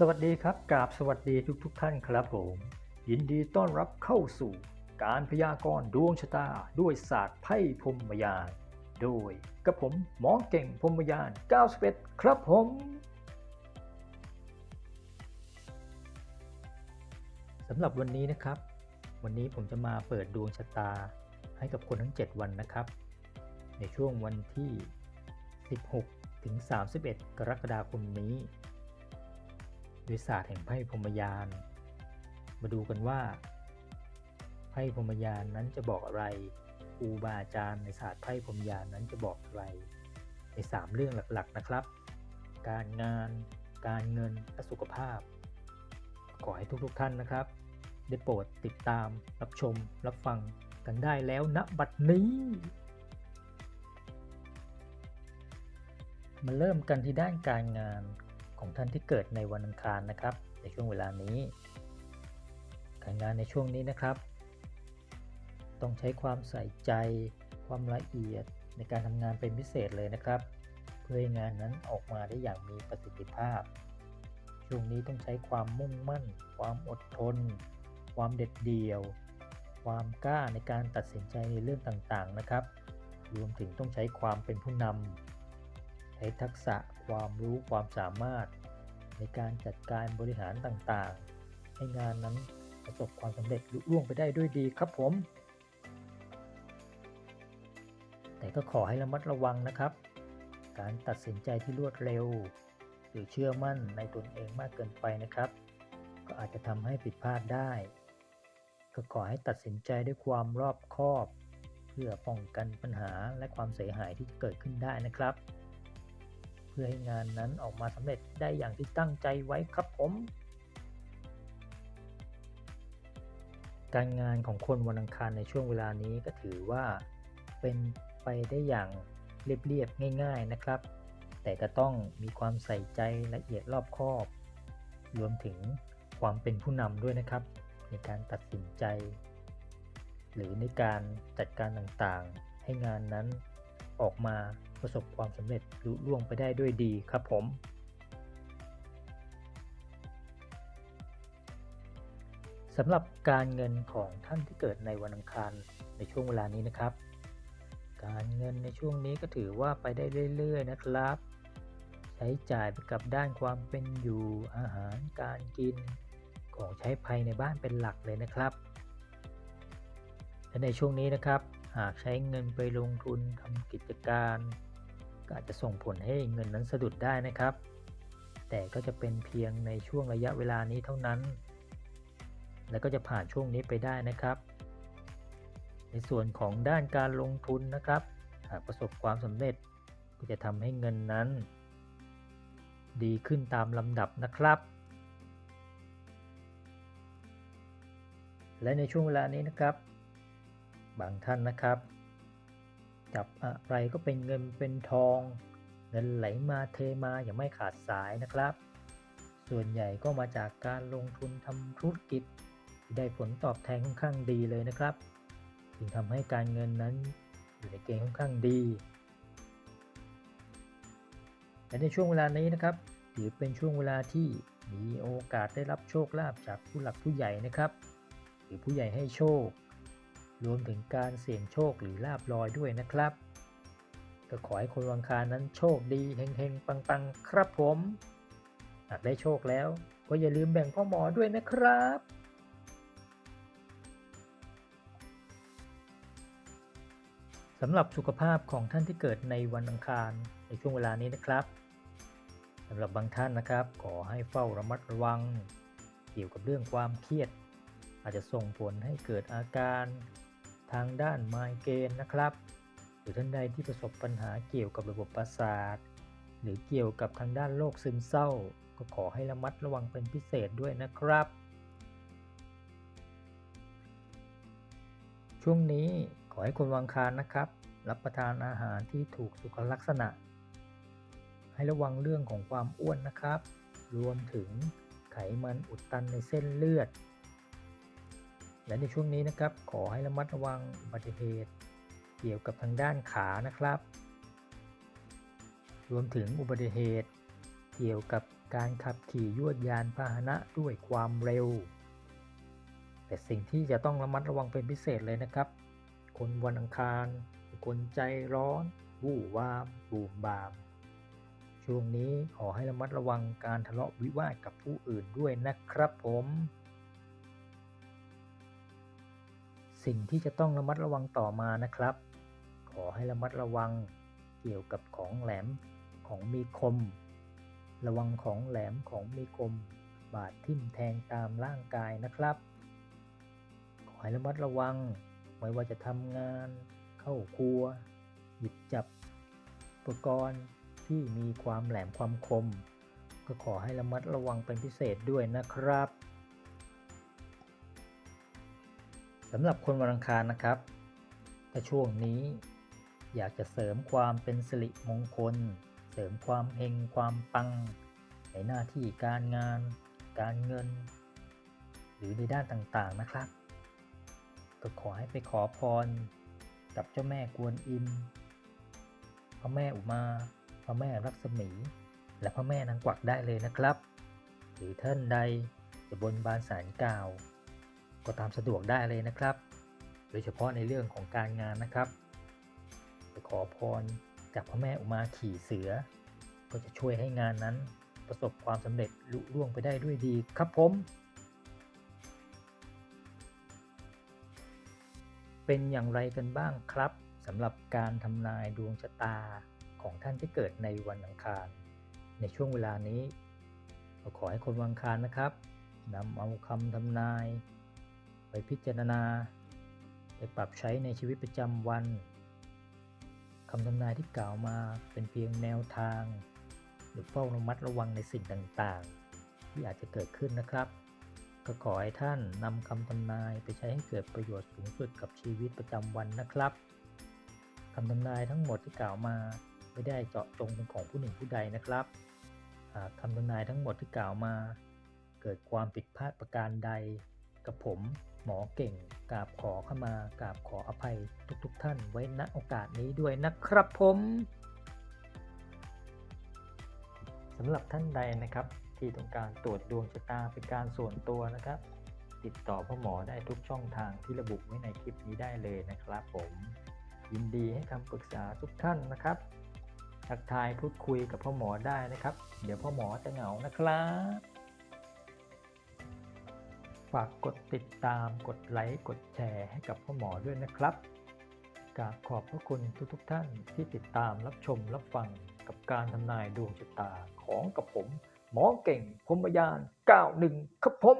สวัสดีครับกราบสวัสดีทุกทุกท่านครับผม ยินดีต้อนรับเข้าสู่การพยากรณ์ดวงชะตา ด้วยศาสตร์ไพ่พรมยาน โดยกับผมหมอเก่งพรมยาน 91 ครับผมสำหรับวันนี้นะครับ วันนี้ผมจะมาเปิดดวงชะตาให้กับคนทั้ง 7 วันนะครับ ในช่วงวันที่ 16 ถึง 31 กรกฎาคมนี้ ด้วยศาสตร์แห่งไพ่พรมยาน มาดูกันว่า ไพ่พรมยานนั้นจะบอกอะไรครูบาอาจารย์ในศาสตร์ไพ่พรมยานนั้นจะบอกอะไร ใน 3 เรื่องหลักๆนะครับ การงาน การเงินและสุขภาพ ขอให้ทุกๆท่านนะครับ ได้โปรดติดตามรับชมรับฟังกันได้แล้วณบัดนี้มาเริ่มกันที่ด้านการงาน ของท่านที่เกิดในวันอังคารนะครับ ในช่วงเวลานี้ การงานในช่วงนี้นะครับ ต้องใช้ความใส่ใจ ความละเอียดในการทำงานเป็นพิเศษเลยนะครับ เพื่อให้งานนั้นออกมาได้อย่างมีประสิทธิภาพ ช่วงนี้ต้องใช้ความมุ่งมั่น ความอดทน ความเด็ดเดี่ยว ความกล้าในการตัดสินใจในเรื่องต่างๆนะครับ รวมถึงต้องใช้ความเป็นผู้นำ ใช้ทักษะความรู้ความสามารถ ในการจัดการบริหารต่างๆ ให้งานนั้นประสบความสำเร็จลุล่วงไปได้ด้วยดีครับผม แต่ก็ขอให้ระมัดระวังนะครับ การตัดสินใจที่รวดเร็ว หรือเชื่อมั่นในตนเองมากเกินไปนะครับ ก็อาจจะทำให้ผิดพลาดได้ ก็ขอให้ตัดสินใจด้วยความรอบคอบ เพื่อป้องกันปัญหาและความเสียหายที่จะเกิดขึ้นได้นะครับ พื่อให้งานนั้นออกมาสำเร็จได้อย่างที่ตั้งใจไว้ครับผม การงานของคนวันอังคารในช่วงเวลานี้ก็ถือว่าเป็นไปได้อย่างเรียบๆง่าย ๆนะครับ แต่ก็ต้องมีความใส่ใจละเอียดรอบคอบ รวมถึงความเป็นผู้นำด้วยนะครับ ในการตัดสินใจ หรือในการจัดการต่างๆ ให้งานนั้นออกมา ประสบความสำเร็จลุล่วงไปได้ด้วยดีครับผมสำหรับการเงินของท่านที่เกิดในวันอังคารในช่วงเวลานี้นะครับ การเงินในช่วงนี้ก็ถือว่าไปได้เรื่อยๆนะครับ ใช้จ่ายไปกับด้านความเป็นอยู่อาหารการกิน ของใช้ภายในบ้านเป็นหลักเลยนะครับและในช่วงนี้นะครับ หากใช้เงินไปลงทุนทำกิจการ ก็อาจจะส่งผลให้เงินนั้นสะดุดได้นะครับ แต่ก็จะเป็นเพียงในช่วงระยะเวลานี้เท่านั้น และก็จะผ่านช่วงนี้ไปได้นะครับ ในส่วนของด้านการลงทุนนะครับ หากประสบความสำเร็จก็จะทำให้เงินนั้น ดีขึ้นตามลำดับนะครับและในช่วงเวลานี้นะครับ บางท่านนะครับ จับอะไรก็เป็นเงินเป็นทอง เงินไหลมาเทมาอย่างไม่ขาดสายนะครับ ส่วนใหญ่ก็มาจากการลงทุนทำธุรกิจที่ได้ผลตอบแทนค่อนข้างดีเลยนะครับจึงทำให้การเงินนั้นอยู่ในเกณฑ์ค่อนข้างดีและในช่วงเวลานี้นะครับถือเป็นช่วงเวลาที่มีโอกาสได้รับโชคลาภจากผู้หลักผู้ใหญ่นะครับ หรือผู้ใหญ่ให้โชค รวมถึงการเสี่ยงโชคหรือลาบลอยด้วยนะครับ ก็ขอให้คนวังคารนั้นโชคดีเฮงๆ ปังๆ ครับผมหากได้โชคแล้วก็อย่าลืมแบ่งพ่อหมอด้วยนะครับสำหรับสุขภาพของท่านที่เกิดในวันอังคารในช่วงเวลานี้นะครับสำหรับบางท่านนะครับ ขอให้เฝ้าระมัดระวัง เกี่ยวกับเรื่องความเครียด อาจจะส่งผลให้เกิดอาการ ทางด้านไมเกรนนะครับ หรือท่านใดที่ประสบปัญหาเกี่ยวกับระบบประสาท หรือเกี่ยวกับทางด้านโรคซึมเศร้า ก็ขอให้ระมัดระวังเป็นพิเศษด้วยนะครับ ช่วงนี้ขอให้คนวางคารนะครับ รับประทานอาหารที่ถูกสุขลักษณะ ให้ระวังเรื่องของความอ้วนนะครับ รวมถึงไขมันอุดตันในเส้นเลือด และในช่วงนี้นะครับ ขอให้ระมัดระวังอุบัติเหตุ เกี่ยวกับทางด้านขานะครับ รวมถึงอุบัติเหตุ เกี่ยวกับการขับขี่ยวดยานพาหนะด้วยความเร็ว แต่สิ่งที่จะต้องระมัดระวังเป็นพิเศษเลยนะครับ คนวันอังคาร คนใจร้อนวู่วามบูมบาม ช่วงนี้ขอให้ระมัดระวังการทะเลาะวิวาทกับผู้อื่นด้วยนะครับผม สิ่งที่จะต้องระมัดระวังต่อมานะครับ ขอให้ระมัดระวังเกี่ยวกับของแหลมของมีคม ระวังของแหลมของมีคม บาดทิ่มแทงตามร่างกายนะครับ ขอให้ระมัดระวังไม่ว่าจะทำงาน เข้าครัว หยิบจับ อุปกรณ์ที่มีความแหลมความคม ก็ขอให้ระมัดระวังเป็นพิเศษด้วยนะครับำหรับคนวันอังคารนะครับถ้าช่วงนี้อยากจะเสริมความเป็นสิริมงคล เสริมความเฮงความปัง ในหน้าที่การงาน การเงิน หรือในด้านต่างๆนะครับ ก็ขอให้ไปขอพร กับเจ้าแม่กวนอิมพระแม่อุมา พระแม่รักษมี และพระแม่นางกวักได้เลยนะครับ หรือท่านใดจะบนบานสารกล่าว ก็ตามสะดวกได้เลยนะครับ โดยเฉพาะในเรื่องของการงานนะครับไปขอพรจากพระแม่อุมาขี่เสือ ก็จะช่วยให้งานนั้นประสบความสำเร็จลุล่วงไปได้ด้วยดีครับผม เป็นอย่างไรกันบ้างครับสำหรับการทำนายดวงชะตาของท่านที่เกิดในวันอังคาร ในช่วงเวลานี้ขอให้คนวันอังคารนะครับนำเอาคำทำนาย พิจารณา ไปปรับใช้ในชีวิตประจำวันคำทำนายที่กล่าวมาเป็นเพียงแนวทาง หรือเฝ้าระมัดระวังในสิ่งต่างๆ ที่อาจจะเกิดขึ้นนะครับ ก็ขอให้ท่านนำคำทำนายไปใช้ให้เกิดประโยชน์สูงสุดกับชีวิตประจำวันนะครับคำทำนายทั้งหมดที่กล่าวมาไม่ได้เจาะจงเป็นของผู้หนึ่งผู้ใดนะครับ หากคำทำนายทั้งหมดที่กล่าวมา เกิดความผิดพลาดประการใด กับผม หมอเก่งกราบขอเข้ามากราบขออภัยทุกๆทท่านไว้ณโอกาสนี้ด้วยนะครับผมสำหรับท่านใดนะครับที่ต้องการตรวจดวงชะตาเป็นการส่วนตัวนะครับ ติดต่อพ่อหมอได้ทุกช่องทางที่ระบุไว้ในคลิปนี้ได้เลยนะครับ ผมยินดีให้คำปรึกษาทุกท่านนะครับทักทายพูดคุยกับพ่อหมอได้นะครับ เดี๋ยวพ่อหมอจะเหงานะครับากกดติดตาม กดไลค์ กดแชร์ให้กับพ่อหมอด้วยนะครับกราบขอบพระคุณทุกๆทท่านที่ติดตามรับชมรับฟังกับการทำนายดวงชะตาของกับผม หมอเก่งพรมยาน 91 ครับผม